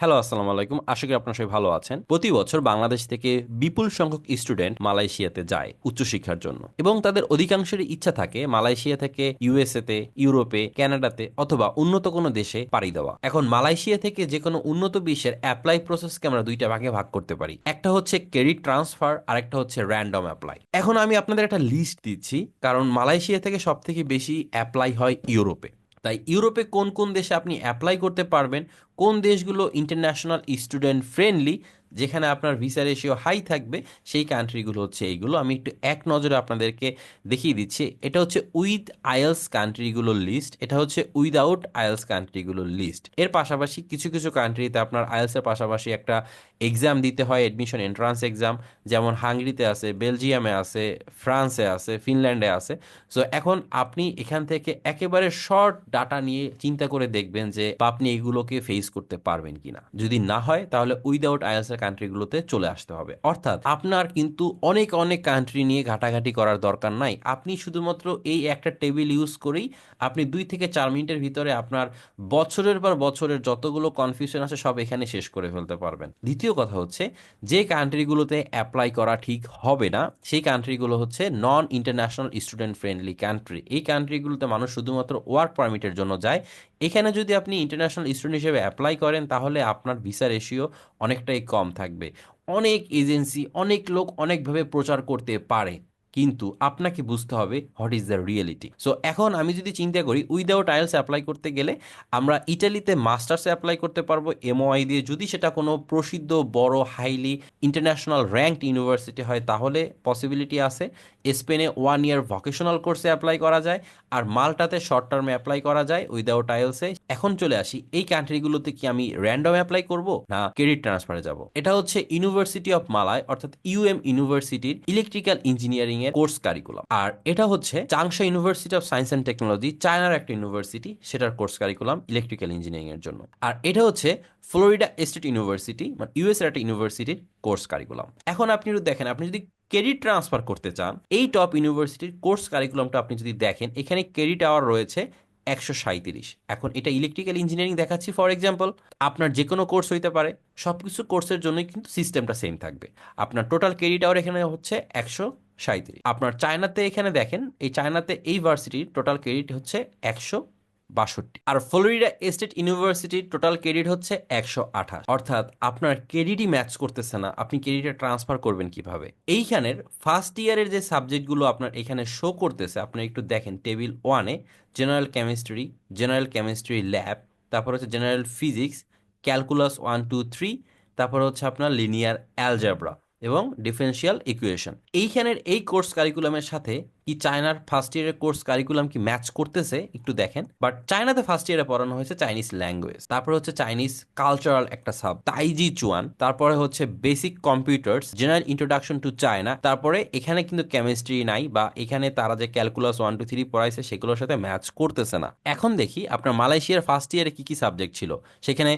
Hello, আসসালামু আলাইকুম। আশা করি আপনারা সবাই ভালো আছেন। প্রতি বছর বাংলাদেশ থেকে বিপুল সংখ্যক স্টুডেন্ট মালয়েশিয়াতে যায় উচ্চশিক্ষার জন্য। এবং তাদের অধিকাংশেরই ইচ্ছা থাকে মালয়েশিয়া থেকে ইউএসএ তে ইউরোপে কানাডাতে অথবা উন্নত কোনো দেশে পাড়ি দেওয়া। এখন মালয়েশিয়া থেকে যে কোনো উন্নত বিশ্বের অ্যাপ্লাই প্রসেসকে আমরা দুইটা ভাগে ভাগ করতে পারি। একটা হচ্ছে ক্রেডিট ট্রান্সফার আর একটা হচ্ছে র্যান্ডম অ্যাপ্লাই। এখন আমি আপনাদের একটা লিস্ট দিচ্ছি, কারণ মালয়েশিয়া থেকে সব থেকে বেশি অ্যাপ্লাই হয় ইউরোপে। তাই ইউরোপে কোন কোন দেশে আপনি অ্যাপ্লাই করতে পারবেন কোন দেশগুলো ইন্টারন্যাশনাল স্টুডেন্ট ফ্রেন্ডলি যেখানে আপনার ভিসা রেশিও হাই থাকবে, সেই কান্ট্রিগুলো হচ্ছে এইগুলো। আমি একটু এক নজরে আপনাদেরকে দেখিয়ে দিচ্ছি। এটা হচ্ছে উইথ আইএলস কান্ট্রিগুলোর লিস্ট এটা হচ্ছে উইদাউট আইএলস কান্ট্রিগুলোর লিস্ট এর পাশাপাশি কিছু কিছু কান্ট্রিতে আপনার আইএলসের পাশাপাশি একটা এক্সাম দিতে হয় অ্যাডমিশন এন্ট্রান্স এক্সাম যেমন হাঙ্গেরিতে আছে, বেলজিয়ামে আছে, ফ্রান্সে আছে, ফিনল্যান্ডে আছে। সো এখন আপনি এখান থেকে একেবারে শর্ট ডাটা নিয়ে চিন্তা করে দেখবেন যে আপনি এগুলোকে ফেস করতে পারবেন কিনা। যদি না হয়, তাহলে উইদাউট আইএলস এর কান্ট্রিগুলোতে চলে আসতে হবে। অর্থাৎ আপনার কিন্তু অনেক অনেক কান্ট্রি নিয়ে ঘাটাঘাটি করার দরকার নাই। আপনি শুধুমাত্র এই একটা টেবিল ইউজ করেই আপনি দুই থেকে চার মিনিটের ভিতরে আপনার বছরের পর বছরের যতগুলো কনফিউশন আছে, সব এখানে শেষ করে ফেলতে পারবেন। দ্বিতীয় কথা হচ্ছে, যে কান্ট্রিগুলোতে অ্যাপ্লাই করা ঠিক হবে না, সেই কান্ট্রিগুলো হচ্ছে non international student friendly country এই কান্ট্রিগুলোতে মানুষ শুধুমাত্র ওয়ার্ক পারমিটের জন্য যায়। এখানে যদি আপনি ইন্টারন্যাশনাল স্টুডেন্ট হিসেবে অ্যাপ্লাই করেন, তাহলে আপনার ভিসা রেশিও অনেকটাই কম থাকবে। অনেক এজেন্সি অনেক লোক অনেকভাবে প্রচার করতে পারে। কিন্তু আপনাকে বুঝতে হবে what is the reality so এখন আমি যদি চিন্তা করি উইদাউট আইএলস অ্যাপ্লাই করতে গেলে আমরা ইটালিতে মাস্টার্সে অ্যাপ্লাই করতে পারব। এমওআই দিয়ে যদি সেটা কোনো প্রসিদ্ধ, বড় হাইলি ইন্টারন্যাশনাল র্যাঙ্কড ইউনিভার্সিটি হয়, তাহলে পসিবিলিটি আছে। স্পেনে ওয়ান ইয়ার ভকেশনাল কোর্সে অ্যাপ্লাই করা যায় আর মাল্টাতে শর্ট টার্মে অ্যাপ্লাই করা যায় উইদাউট আইএলসে এখন চলে আসি, এই কান্ট্রিগুলোতে কি আমি র্যান্ডম অ্যাপ্লাই করব না ক্রেডিট ট্রান্সফারে যাব? এটা হচ্ছে ইউনিভার্সিটি অফ মালায় অর্থাৎ ইউএম ইউনিভার্সিটির ইলেকট্রিক্যাল ইঞ্জিনিয়ারিং এর কোর্স কারিকুলাম। আর এটা হচ্ছে Changsha university of science and technology চায়নার একটা ইউনিভার্সিটি সেটার কোর্স কারিকুলাম ইলেকট্রিক্যাল ইঞ্জিনিয়ারিং এর জন্য। আর এটা হচ্ছে ফ্লোরিডা স্টেট ইউনিভার্সিটি মানে ইউএস একটা ইউনিভার্সিটির কোর্স কারিকুলাম। এখন আপনি দেখেন, আপনি যদি ক্রেডিট ট্রান্সফার করতে চান, এই টপ ইউনিভার্সিটির কোর্স কারিকুলামটা আপনি যদি দেখেন, এখানে ক্রেডিট আওয়ার রয়েছে একশো সাঁত্রিশ এখন এটা ইলেকট্রিক্যাল ইঞ্জিনিয়ারিং দেখাচ্ছি ফর এক্সাম্পল আপনার যে কোনো কোর্স হইতে পারে সব কিছু কোর্সের জন্যই কিন্তু সিস্টেমটা সেম থাকবে। আপনার টোটাল ক্রেডিট আওয়ার এখানে হচ্ছে একশো সাঁত্রিশ আপনার চায়নাতে এখানে দেখেন, এই চায়নাতে এই ভার্সিটির টোটাল ক্রেডিট হচ্ছে একশো বাষট্টি। আর ফ্লোরিডা স্টেট ইউনিভার্সিটির টোটাল ক্রেডিট হচ্ছে একশো আঠাশ। অর্থাৎ আপনার ক্রেডিটই ম্যাচ করতেছে না, আপনি ক্রেডিটে ট্রান্সফার করবেন কীভাবে? এইখানের ফার্স্ট ইয়ারের যে সাবজেক্টগুলো আপনার এখানে শো করতেছে, আপনি একটু দেখেন টেবিল ওয়ানে general chemistry general chemistry lab তারপর হচ্ছে general physics calculus one two three তারপর হচ্ছে আপনার লিনিয়ার অ্যালজাব্রা এবং ডিফারেন্সিয়াল ইকুয়েশন এইখানের এই কোর্স কারিকুলামের সাথে কি চায়নার ফার্স্ট ইয়ারের কোর্স কারিকুলাম কি ম্যাচ করতেছে? একটু দেখেন। বাট চায়নাতে ফার্স্ট ইয়ারে পড়ানো হয়েছে চাইনিজ ল্যাঙ্গুয়েজ তারপরে হচ্ছে চাইনিজ কালচারাল একটা সাব তাইজি চুয়ান তারপরে হচ্ছে basic computers general introduction to China তারপরে এখানে কিন্তু কেমিস্ট্রি নাই বা এখানে তারা যে ক্যালকুলাস ওয়ান টু থ্রি পড়াইছে সেগুলোর সাথে ম্যাচ করতেছে না। এখন দেখি আপনার মালয়েশিয়ার ফার্স্ট ইয়ারে কি কি সাবজেক্ট ছিল? সেখানে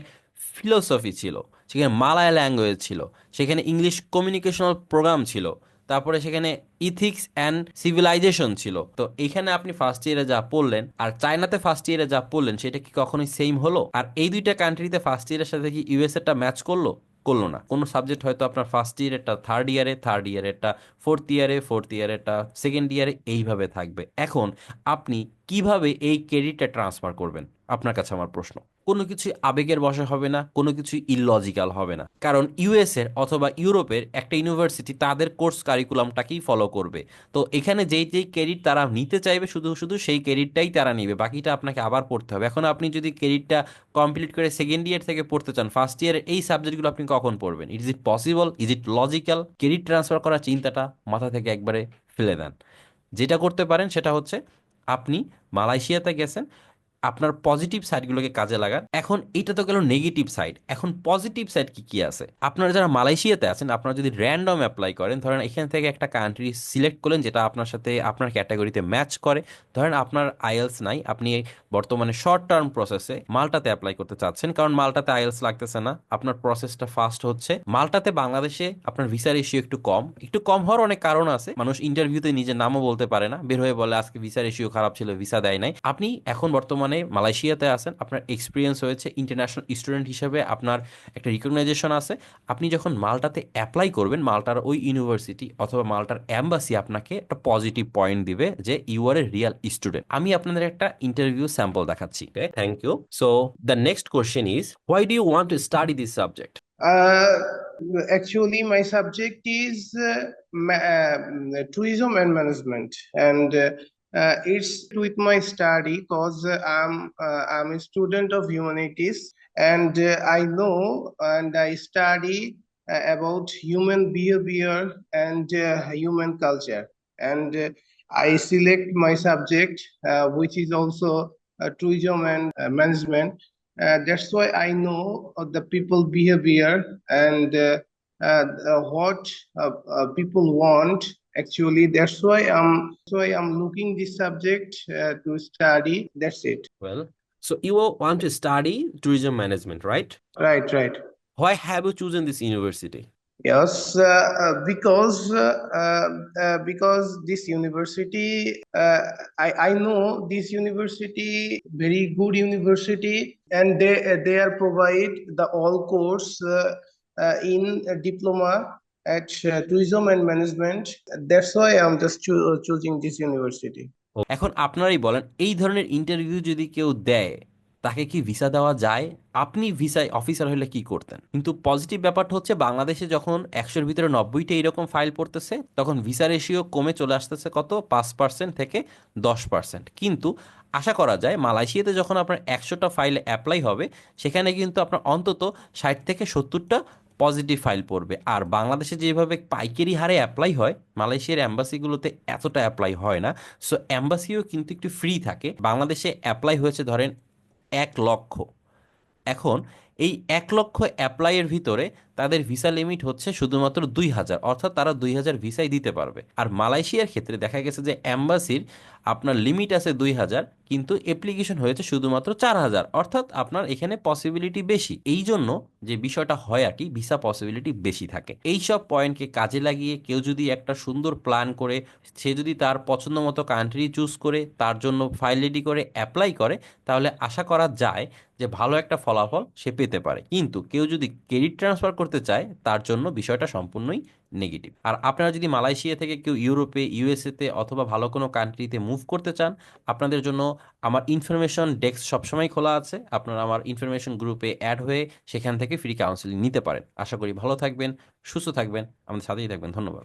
ফিলোসফি ছিল। সেখানে মালায়া ল্যাঙ্গুয়েজ ছিল, সেখানে ইংলিশ কমিউনিকেশনাল প্রোগ্রাম ছিল, তারপরে সেখানে ইথিক্স অ্যান্ড সিভিলাইজেশন ছিল। তো এখানে আপনি ফার্স্ট ইয়ারে যা পড়লেন, আর চায়নাতে ফার্স্ট ইয়ারে যা পড়লেন, সেটা কি কখনোই সেম হলো? আর এই দুইটা কান্ট্রিতে ফার্স্ট ইয়ারের সাথে কি ইউএসএটা ম্যাচ করল? করল না। কোনো সাবজেক্ট হয়তো আপনার ফার্স্ট ইয়ারেরটা থার্ড ইয়ারে থার্ড ইয়ারেরটা ফোর্থ ইয়ারে ফোর্থ ইয়ারেরটা সেকেন্ড ইয়ারে এইভাবে থাকবে। এখন আপনি কীভাবে এই ক্রেডিটটা ট্রান্সফার করবেন? আপনার কাছে আমার প্রশ্ন। কোনো কিছু আবেগের বসে হবে না, কোনো কিছু ইললজিক্যাল হবে না। কারণ ইউএস এর অথবা ইউরোপের একটা ইউনিভার্সিটি তাদের কোর্স কারিকুলামটাকেই ফলো করবে। তো এখানে যেই যেই ক্রেডিট তারা নিতে চাইবে, শুধু শুধু সেই ক্রেডিটটাই তারা নিবে, বাকিটা আপনাকে আবার পড়তে হবে। এখন আপনি যদি ক্রেডিটটা কমপ্লিট করে সেকেন্ড ইয়ার থেকে পড়তে চান ফার্স্ট ইয়ারের এই সাবজেক্টগুলো আপনি কখন পড়বেন? It is it possible is it logical credit transfer করার চিন্তাটা মাথা থেকে একবারে ফেলে দেন। যেটা করতে পারেন সেটা হচ্ছে, আপনি মালয়েশিয়াতে গেছেন আপনার পজিটিভ সাইডগুলোকে কাজে লাগান। এখন এটা তো গেল নেগেটিভ সাইড এখন পজিটিভ সাইড কি কি আছে? আপনারা যারা মালয়েশিয়াতে আছেন, আপনারা যদি র্যান্ডম অ্যাপ্লাই করেন, ধরেন এখান থেকে একটা কান্ট্রি সিলেক্ট করলেন যেটা আপনার সাথে আপনার ক্যাটাগরিতে ম্যাচ করে, ধরেন আপনার আইএলস নাই, আপনি বর্তমানে শর্ট টার্ম প্রসেসে মালটাতে অ্যাপ্লাই করতে চাচ্ছেন, কারণ মালটাতে আইএলস লাগতেছে না, আপনার প্রসেসটা ফাস্ট হচ্ছে। মালটাতে বাংলাদেশে আপনার ভিসা রেশিও একটু কম। একটু কম হওয়ার অনেক কারণ আছে। মানুষ ইন্টারভিউতে নিজের নামও বলতে পারে না। বের হয়ে বলে, আজকে ভিসা রেশিও খারাপ ছিল ভিসা দেয় নাই। আপনি এখন বর্তমানে বর্তমানে মালয়েশিয়াতে আছেন আপনার এক্সপিরিয়েন্স হয়েছে ইন্টারন্যাশনাল স্টুডেন্ট হিসেবে আপনার একটা রিকগনাইজেশন আছে। আপনি যখন মালটাতে অ্যাপ্লাই করবেন মালটার ওই ইউনিভার্সিটি অথবা মালটার অ্যাম্বাসি আপনাকে একটা পজিটিভ পয়েন্ট দিবে যে you are a real student আমি আপনাদের একটা ইন্টারভিউ স্যাম্পল দেখাচ্ছি। Thank you so the next question is why do you want to study this subject actually, my subject is uh, ma- uh, tourism and management, and uh, uh, it's with my study because I'm uh, I'm a student of humanities, and uh, I know and I study uh, about human behavior and uh, human culture, and uh, I select my subject, uh, which is also uh, tourism and uh, management. Uh, that's why I know the people behavior and uh, uh, uh, what uh, uh, people want. Actually, that's why I'm why I'm looking this subject uh, to study. That's it. Well, so you want to study tourism management, right? Right, right. Why have you chosen this university? Yes, uh, uh, because uh, uh, uh, because this university, uh, I I know this university very good university, and they uh, they are provide the all course uh, uh, in diploma at uh, tourism and management. That's why I'm just choo- choosing this university. এখন আপনারাই বলেন এই ধরনের interview যদি কেউ দেয় তাকে কি ভিসা দেওয়া যায় আপনি ভিসায় অফিসার হলে কি করতেন কিন্তু পজিটিভ ব্যাপারটা হচ্ছে বাংলাদেশে যখন একশোর ভিতরে নব্বইটা এরকম ফাইল পড়তেছে তখন ভিসা রেশিও কমে চলে আসতেছে কত পাঁচ পার্সেন্ট থেকে দশ পার্সেন্ট কিন্তু আশা করা যায় মালয়েশিয়াতে যখন আপনার একশোটা ফাইলে অ্যাপ্লাই হবে সেখানে কিন্তু আপনার অন্তত ষাট থেকে সত্তরটা পজিটিভ ফাইল পড়বে। আর বাংলাদেশে যেভাবে পাইকারি হারে অ্যাপ্লাই হয়, মালয়েশিয়ার অ্যাম্বাসিগুলোতে এতটা অ্যাপ্লাই হয় না। সো অ্যাম্বাসিও কিন্তু একটু ফ্রি থাকে। বাংলাদেশে অ্যাপ্লাই হয়েছে ধরেন এক লক্ষ। এখন এই এক লক্ষ অ্যাপ্লাইয়ের ভিতরে তাদের ভিসা লিমিট হচ্ছে শুধুমাত্র দুই হাজার, অর্থাৎ তারা দুই হাজার ভিসাই দিতে পারবে। আর মালয়েশিয়ার ক্ষেত্রে দেখা গেছে যে অ্যাম্বাসির আপনার লিমিট আছে দুই হাজার, কিন্তু অ্যাপ্লিকেশন হয়েছে শুধুমাত্র চার হাজার, অর্থাৎ আপনার এখানে পসিবিলিটি বেশি। এই জন্য যে বিষয়টা হয় আর কি, ভিসা পসিবিলিটি বেশি থাকে। এই সব পয়েন্টকে কাজে লাগিয়ে কেউ যদি একটা সুন্দর প্ল্যান করে, সে যদি তার পছন্দ মতো কান্ট্রি চুজ করে, তার জন্য ফাইল রেডি করে অ্যাপ্লাই করে, তাহলে আশা করা যায় যে ভালো একটা ফলাফল সে পেতে পারে। কিন্তু কেউ যদি ক্রেডিট ট্রান্সফার করতে চায়, তার জন্য বিষয়টা সম্পূর্ণই নেগেটিভ আর আপনারা যদি মালয়েশিয়া থেকে কেউ ইউরোপে ইউএসএতে অথবা ভালো কোনো কান্ট্রিতে মুভ করতে চান, আপনাদের জন্য আমার ইনফরমেশন ডেস্ক সবসময় খোলা আছে। আপনারা আমার ইনফরমেশন গ্রুপে অ্যাড হয়ে সেখান থেকে ফ্রি কাউন্সিলিং নিতে পারেন। আশা করি ভালো থাকবেন, সুস্থ থাকবেন। আমাদের সাথেই থাকবেন। ধন্যবাদ।